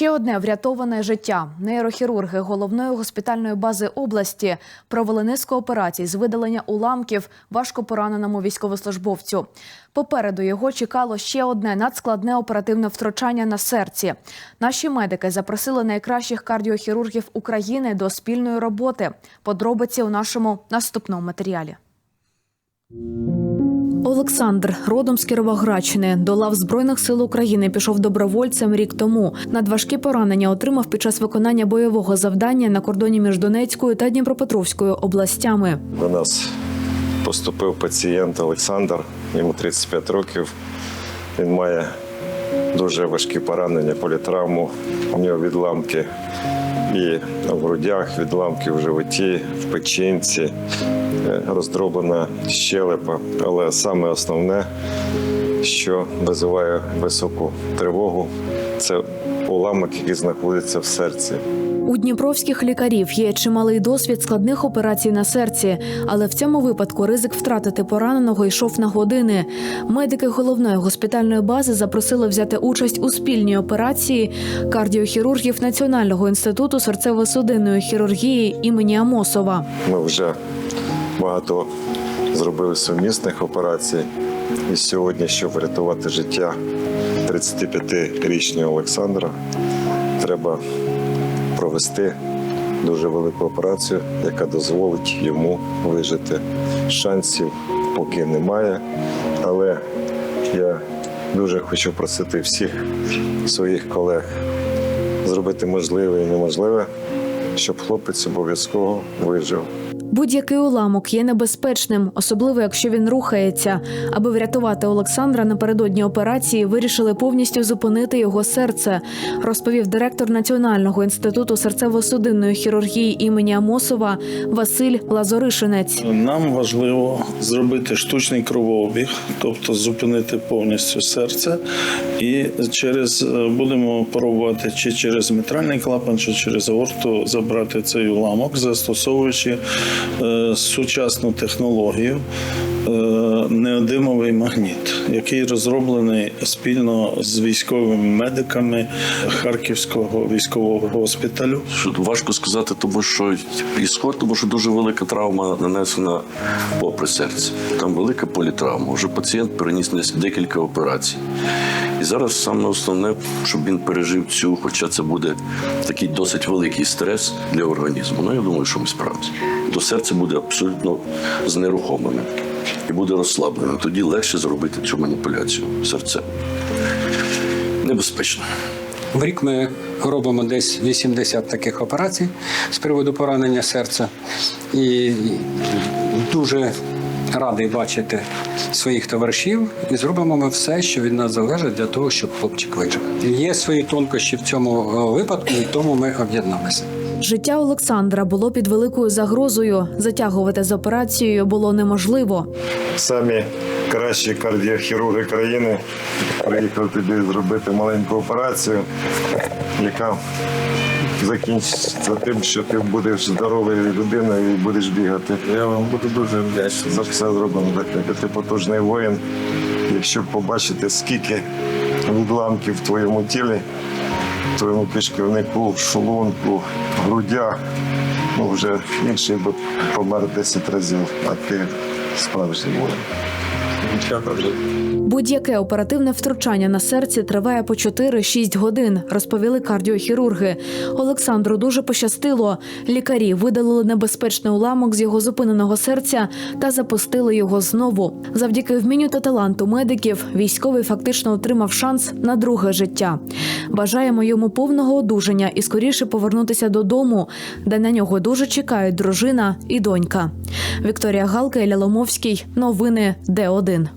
Ще одне врятоване життя. Нейрохірурги головної госпітальної бази області провели низку операцій з видалення уламків важко пораненому військовослужбовцю. Попереду його чекало ще одне надскладне оперативне втручання на серці. Наші медики запросили найкращих кардіохірургів України до спільної роботи. Подробиці у нашому наступному матеріалі. Олександр, родом з Кіровоградщини, до лав Збройних сил України пішов добровольцем рік тому. Надважкі поранення отримав під час виконання бойового завдання на кордоні між Донецькою та Дніпропетровською областями. До нас поступив пацієнт Олександр, йому 35 років. Він має дуже важкі поранення, політравму. У нього відламки і в грудях, відламки в животі, в печінці, е, роздроблена щелепа. Але саме основне, що визиває високу тривогу, це уламок, який знаходиться в серці. У дніпровських лікарів є чималий досвід складних операцій на серці, але в цьому випадку ризик втратити пораненого йшов на години. Медики головної госпітальної бази запросили взяти участь у спільній операції кардіохірургів Національного інституту серцево-судинної хірургії імені Амосова. Ми вже багато зробили сумісних операцій. І сьогодні, щоб врятувати життя 35-річного Олександра, треба провести дуже велику операцію, яка дозволить йому вижити. Шансів поки немає, але я дуже хочу просити всіх своїх колег зробити можливе і неможливе, щоб хлопець обов'язково вижив. Будь-який уламок є небезпечним, особливо якщо він рухається. Аби врятувати Олександра напередодні операції, вирішили повністю зупинити його серце, розповів директор Національного інституту серцево-судинної хірургії імені Амосова Василь Лазоришинець. Нам важливо зробити штучний кровообіг, тобто зупинити повністю серце, і через е, будемо пробувати чи через мітральний клапан, чи через аорту забрати цей уламок, застосовуючи сучасну технологію. е, Неодимовий магніт, який розроблений спільно з військовими медиками Харківського військового госпіталю. Що важко сказати, тому що ісход, тому що дуже велика травма нанесена попри серце. Там велика політравма. Вже пацієнт переніс декілька операцій. І зараз саме основне, щоб він пережив цю, хоча це буде такий досить великий стрес для організму. Ну я думаю, що ми справимося. До серця буде абсолютно знерухомленим і буде розслабленим. Тоді легше зробити цю маніпуляцію серцем. Небезпечно. В рік ми робимо десь 80 таких операцій з приводу поранення серця. І дуже радий бачити своїх товаришів і зробимо ми все, що від нас залежить для того, щоб хлопчик вижив. Є свої тонкощі в цьому е, випадку, і тому ми об'єдналися. Життя Олександра було під великою загрозою. Затягувати з операцією було неможливо. Самі кращі кардіохірурги країни приїхали тобі зробити маленьку операцію, яка закінчиться тим, що ти будеш здоровою людиною і будеш бігати. Я вам буду дуже вдячний за все зроблено. Ти потужний воїн. Якщо побачити, скільки відламків в твоєму тілі, в твоєму кишківнику, шлунку, грудях, ну вже інший би помер 10 разів, а ти справжній воїн. Будь-яке оперативне втручання на серці триває по 4-6 годин, розповіли кардіохірурги. Олександру дуже пощастило. Лікарі видалили небезпечний уламок з його зупиненого серця та запустили його знову. Завдяки вмінню та таланту медиків військовий фактично отримав шанс на друге життя. Бажаємо йому повного одужання і скоріше повернутися додому, де на нього дуже чекають дружина і донька. Вікторія Галка Ілля Ломовський. Новини Д1.